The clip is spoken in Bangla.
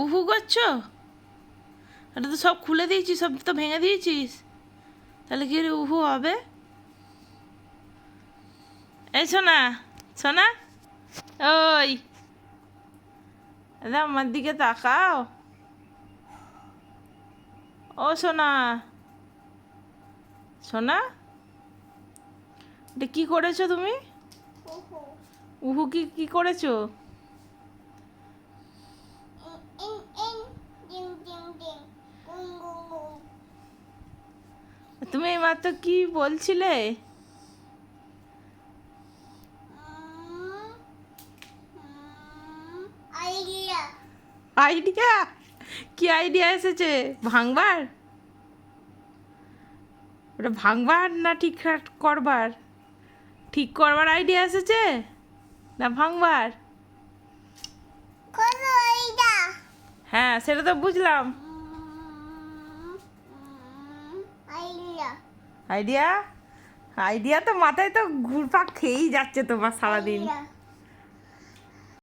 উহু করছ? এটা তো সব খুলে দিয়েছিস সব তো ভেঙে দিয়েছিস। তাহলে কি উহু হবে? এই শোনা শোনা ওই। দাদা আমার দিকে তাকাও। ও সোনা সোনা এটা কি করেছ তুমি? উহু কি কি করেছ? এইমাত্র কি বলছিলে? আইডিয়া। কি আইডিয়া এসেছে? ভাঙবার? ওটা ভাঙবার না ঠিক করবার? ঠিক করবার আইডিয়া এসেছে? না ভাঙবার? হ্যাঁ সেটা তো বুঝলাম আইডিয়া আইডিয়া? আইডিয়া তো মাথায় তো ঘুরপাক খেয়েই যাচ্ছে তোমার সারাদিন।